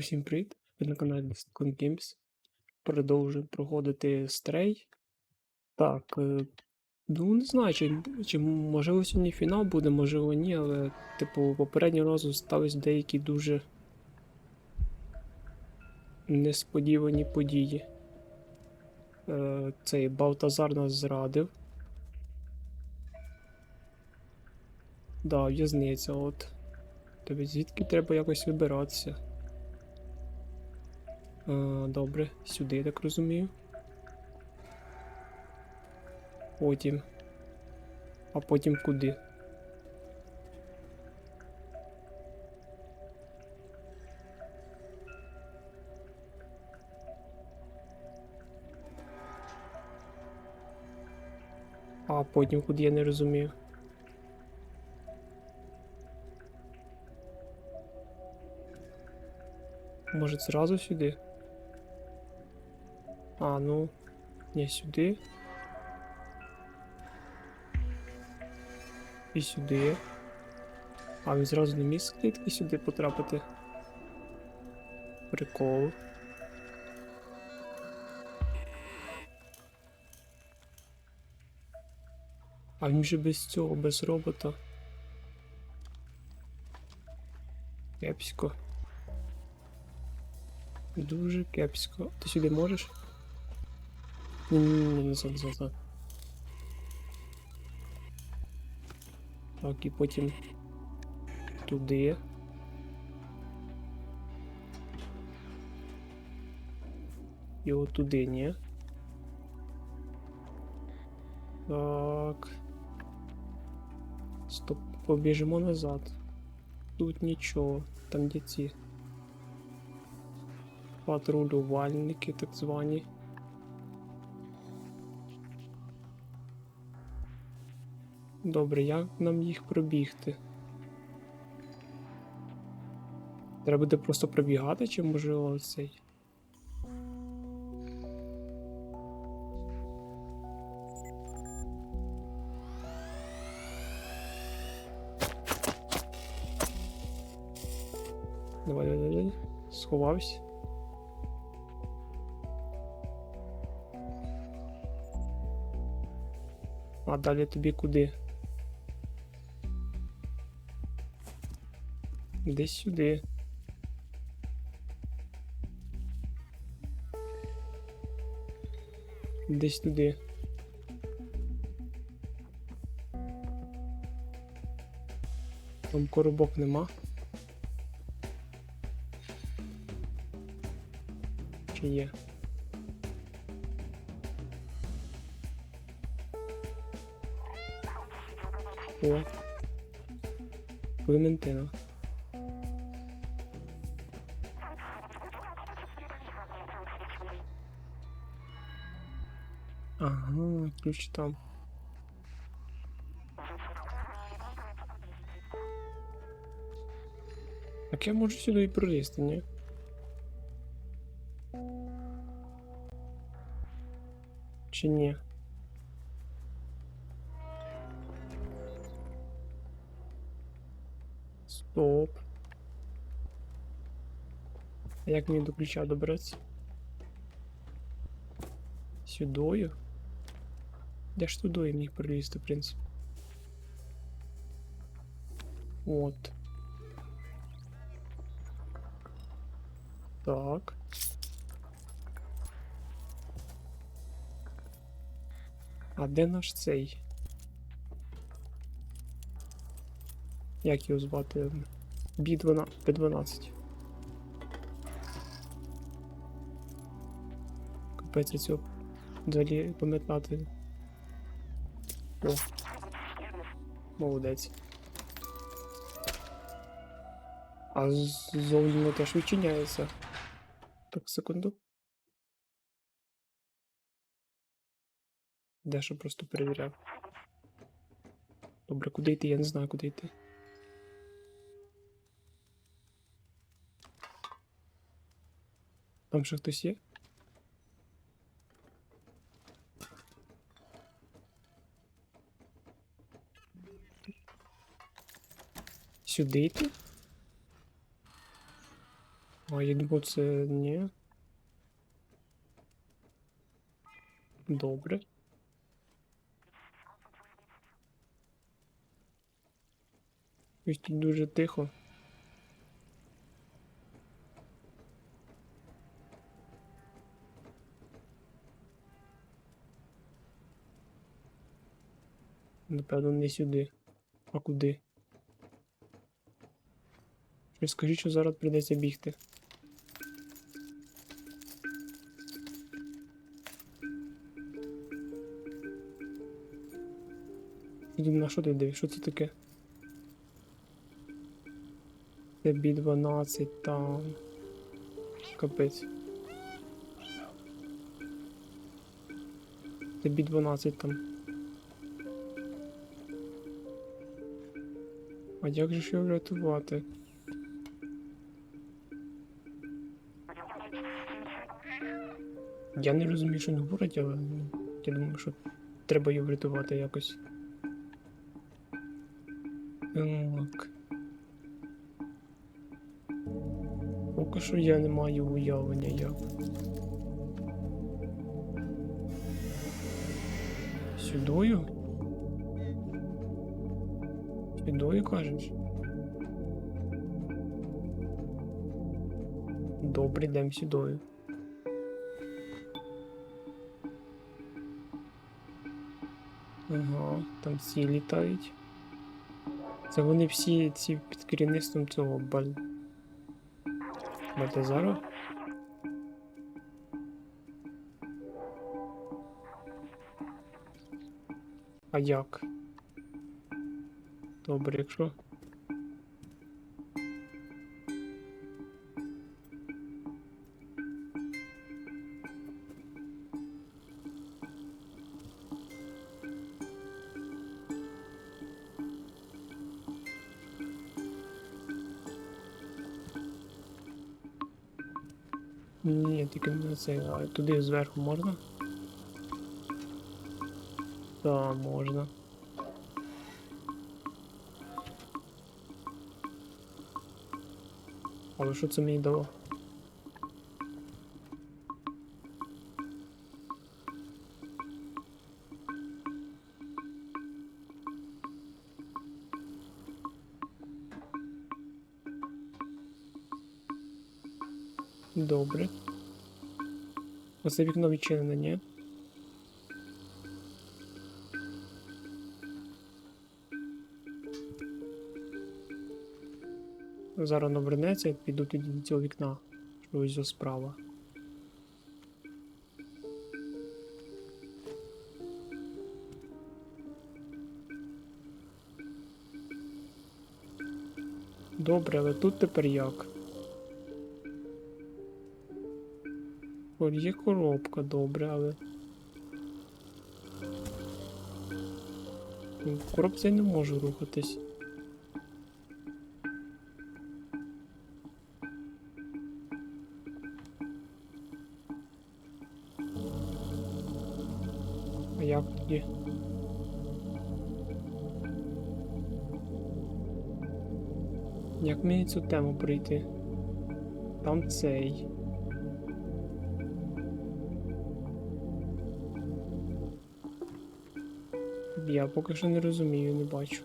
Усім привіт! Ви на каналі Discord Games. Продовжуємо проходити стрей. Так, е, ну не знаю, чи, чи можливо сьогодні фінал буде, можливо ні, але, типу, попереднього разу стались деякі дуже несподівані події. Е, цей Балтазар нас зрадив. Да, в'язниця, от. Тобі звідки треба якось вибиратися? А, добре, сюди, я так розумію. Потім. А потім куди? А потім куди я не розумію. Може зразу сюди? А, ну. Не сюди. І сюди. А він зразу не міг з клітки сюди потрапити. Прикол. А він же без цього, без робота. Кепсько. Дуже кепсько. Ти сюди можеш? Ні, назад, назад, назад. Так, і потім туди. І от туди, ні. Так. Стоп, побіжимо назад. Тут нічого, там де ці патрулювальники, так звані. Добре, як нам їх пробігти? Треба буде просто пробігати, чи можливо цей? Давай, давай, давай. Сховався. А далі тобі куди? Десь сюди. Десь туди. Там коробок нема. Чи є? О. Клементина. Ага, ключ там. Так я можу сюди і пролізти, ні? Чи ні? Стоп. Як мені до ключа добратися? Сюдою? Де ж туди міг прилізти, в принципі? От. Так. А де наш цей? Як його звати? B12, B12. Капець цього взагалі пам'ятати. О. Молодець. А ззовні воно теж відчиняється. Так, секунду. Дещо просто перевіряв. Добре, куди йти? Я не знаю, куди йти. Там ще хтось є? Сюди йти? А я думав, це ні. Добре. Ось тут дуже тихо. Напевно, не сюди. А куди? Скажіть, що зараз прийдеться бігти. На що ти дивиш? Що це таке? Це B12 там. Капець. Це B12 там. А як же ж його врятувати? Я не розумію, що він говорить, але ну, я думаю, що треба його врятувати якось. Так. Поки що я не маю уявлення як. Сюдою? Сюдою кажеш? Добре, йдемо сюдою. Ага, там ці літають. Це вони всі ці під керівництвом цього баль. Бальтазару? А як? Добре, якщо. Тільки не це, а туди зверху можна? Так, можна. Але що це мені дало? Добре. Оце вікно відчинене, ні? Зараз набернеться і піду тоді до цього вікна. Що ось зо справа. Добре, але тут тепер як? Є коробка, добре, але. В коробці я не можу рухатись. А як тоді? Як мені цю тему пройти? Там цей. Я поки що не розумію, не бачу.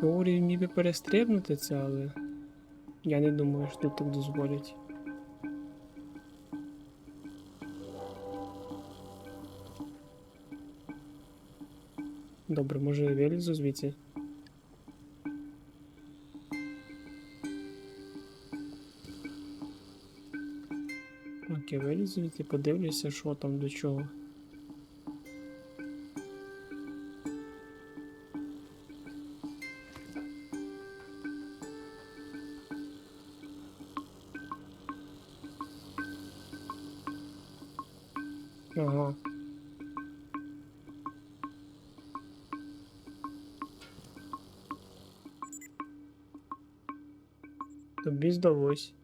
Теорії міг би перестрибнути це, але я не думаю, що тут так дозволять. Добре, може я вилізу звідси? Так, я подивлюся, що там до чого. Ага. Тобі здалось.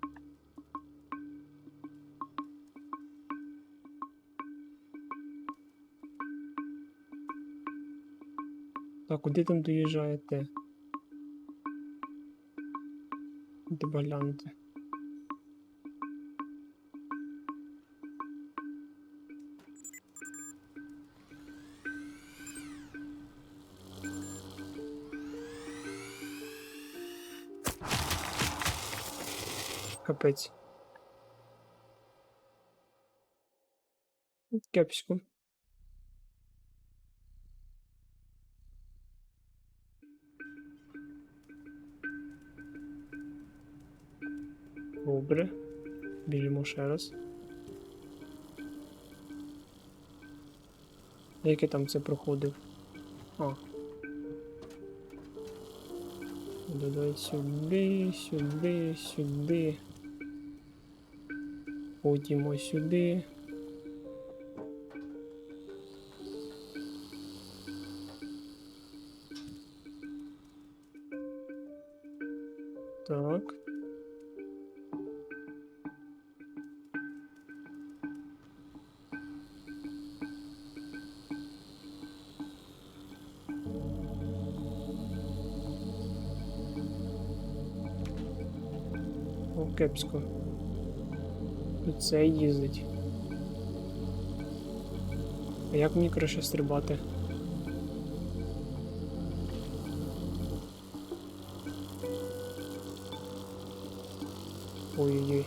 Так, куди там доїжджаєте? Треба глянути. Капець. Кепсько. Ще раз. Як я там це проходив? О. Давай сюди, сюди, сюди. Потім ось сюди. О, кепсько. Це їздить. А як мені краще стрибати? Ой-ой-ой.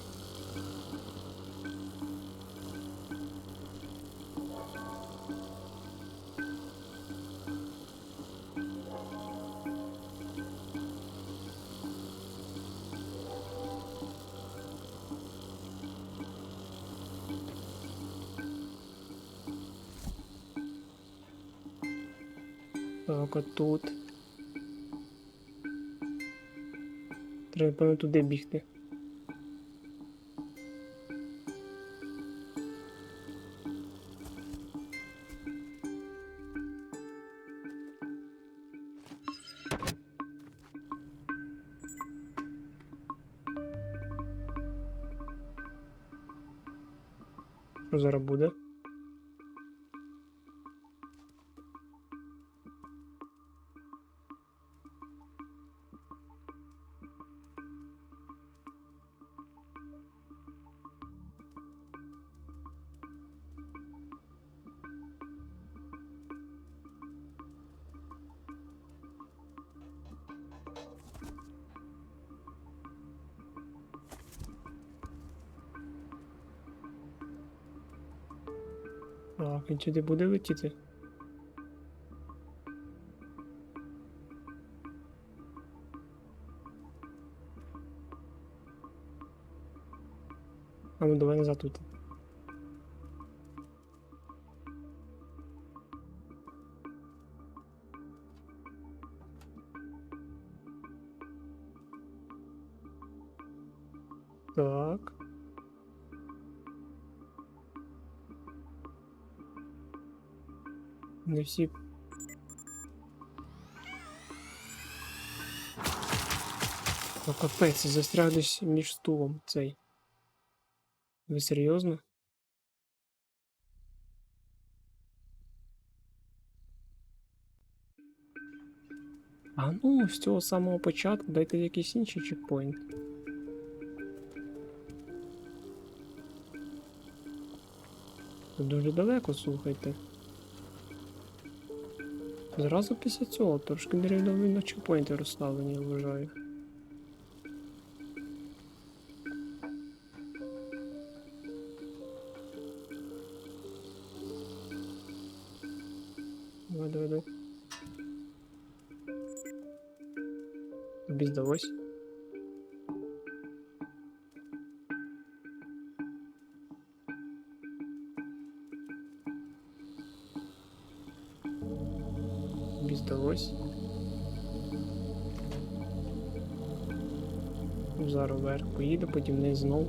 Так, а тут. Треба певно туди бігти. Що зараз буде? Сюди буде летіти. А ну давай назад тут. Не всі. О, капець, застряг десь між стулом цей. Ви серйозно? А ну, з цього самого початку дайте якийсь інший чекпоінт. Це дуже далеко, слухайте. Зразу після цього трошки нерівновільно чекпоінти розставлені, я вважаю. поїде, потім вниз знов.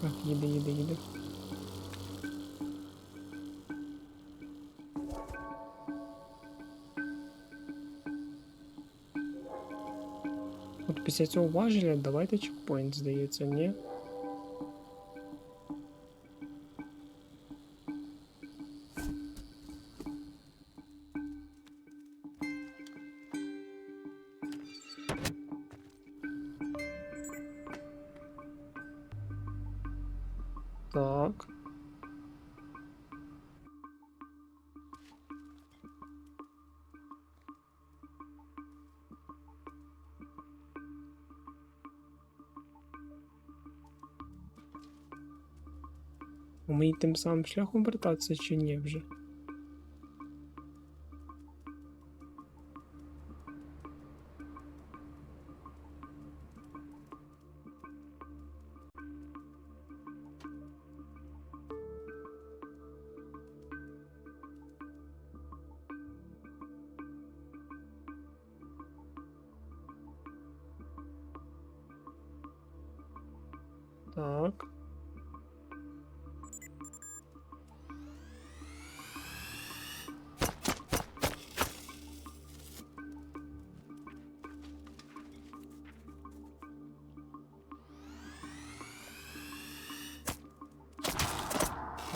Так, їде, їде, їде. От після цього важеля давайте чекпоінт, здається, ні? Мені тим самим шляхом вертатися чи ні вже?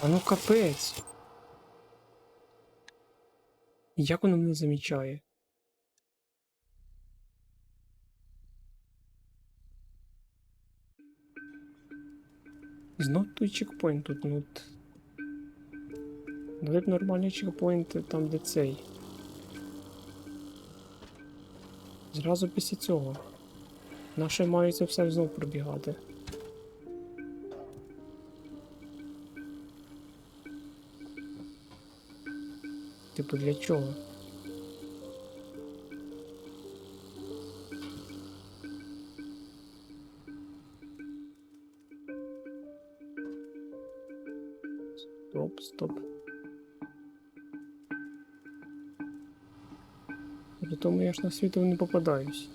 А ну капець. Як воно мене замічає? Знов той чекпоінт тут, ну. от. Б нормальний чекпоінт там, де цей. Зразу після цього. Наше маю все знов пробігати. Типу для чого? Стоп, стоп. При тому я ж на світло не попадаюсь.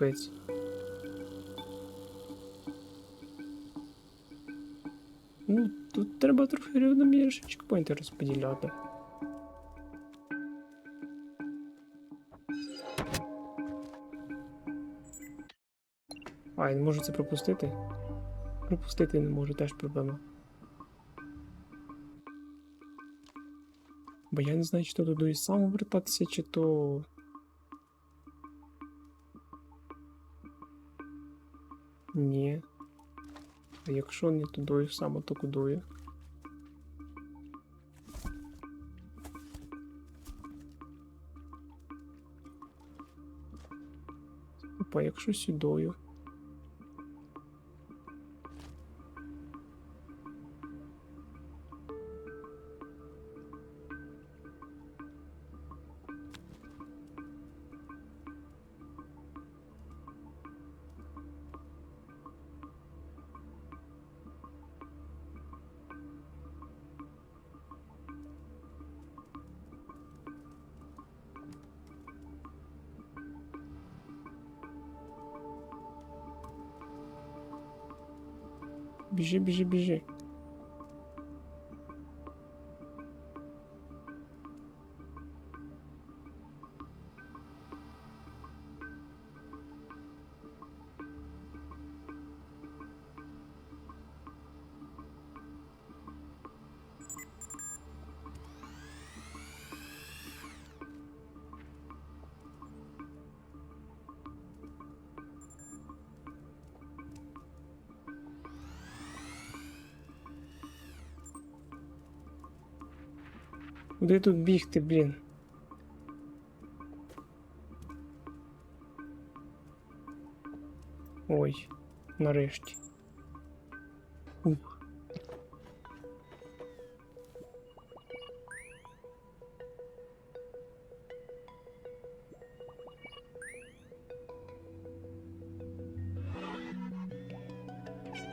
Капець. Ну, тут треба трохи рівномірніше чекпоінти розподіляти. А, я не можу це пропустити. Пропустити не можу, теж проблема. Бо я не знаю, чи то туди сам вертатися, чи то. А якщо не тудою саме, то кудою? Опа, якщо сюдою. Biji biji biji. Куди тут бігти, блін? Ой, нарешті. Ух.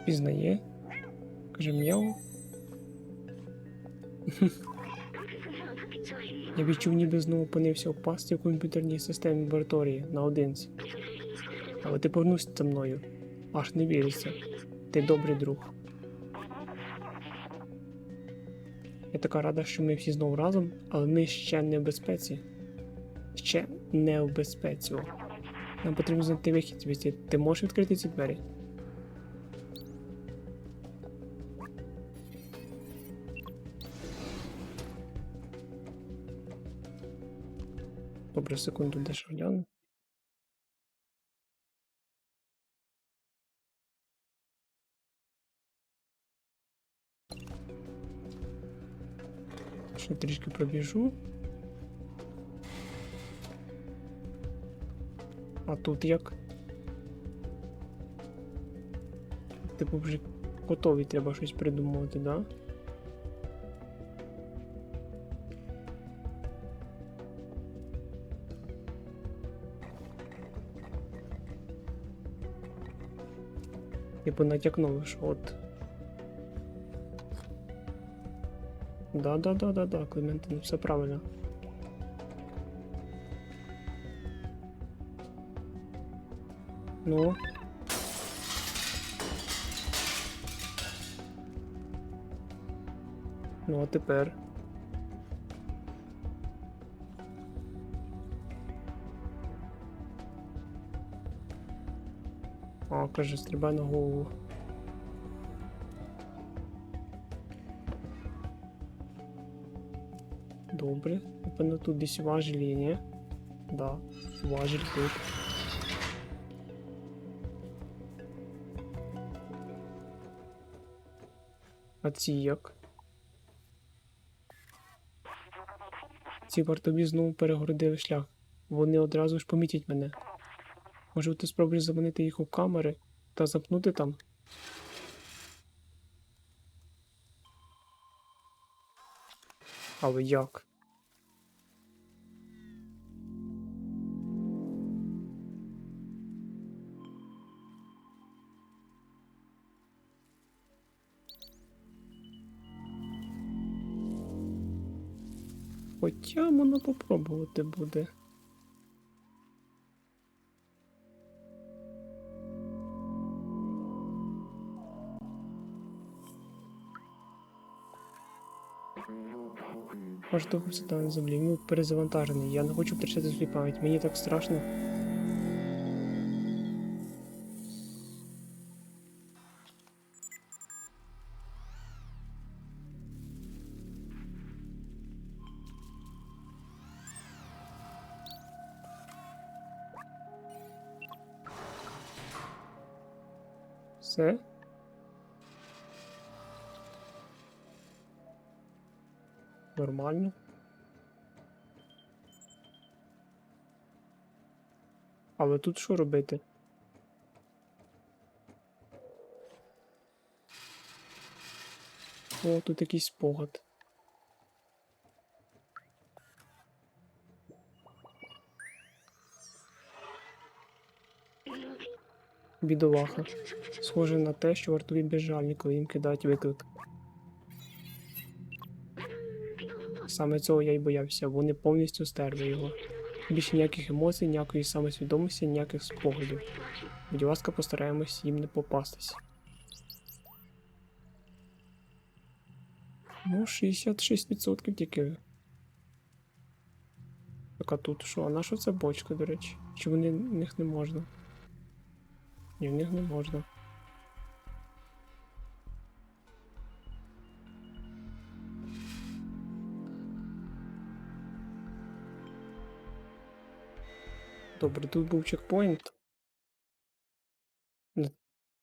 Пізнає. Каже м'яу. Я відчув, ніби знову опинився у пасті в комп'ютерній системі лабораторії наодинці. Але ти повернувся за мною. Аж не віриться. Ти добрий друг. Я така рада, що ми всі знову разом, але ми ще не в безпеці. Ще не в безпеці. Нам потрібно знайти вихід звідси. Ти можеш відкрити ці двері? Добре, секунду, дещо гляну. Ще трішки пробіжу. А тут як? Типу вже готові треба щось придумувати, да? Типу натякнули, що от. Да, да, да, да, да, Клементин, все правильно. Ну. Ну, а тепер. О, каже, стрибай на голову. Добре. Напевно, тут десь важелі, ні? Да, важель тут. А ці як? Ці вартові знову перегородили шлях. Вони одразу ж помітять мене. Може, ти спробуєш заманити їх у камери та запнути там? Але як? Хоча можна попробувати буде. Довго сюди на землі. Він перезавантажений. Я не хочу втрачати свою пам'ять. Мені так страшно. Але тут що робити? О, тут якийсь спогад. Бідолаха. Схоже на те, що вартові безжальні, коли їм кидають виклик. Саме цього я й боявся, вони повністю стерли його. Більше ніяких емоцій, ніякої самосвідомості, ніяких спогадів. Будь ласка, постараємось їм не попастись. Ну, 66% тільки. Так а тут що? А на що це бочка, до речі? Чи вони в них не можна? Ні, в них не можна. Добре, тут був чекпоінт.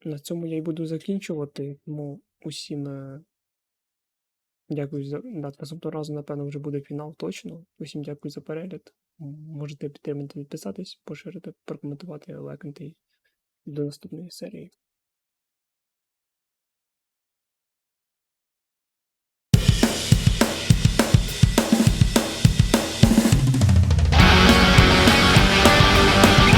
На, цьому я й буду закінчувати. Тому усім дякую за наступного разу, напевно, вже буде фінал точно. Усім дякую за перегляд. Можете підтримати, підписатись, поширити, прокоментувати, лайкнути. До наступної серії.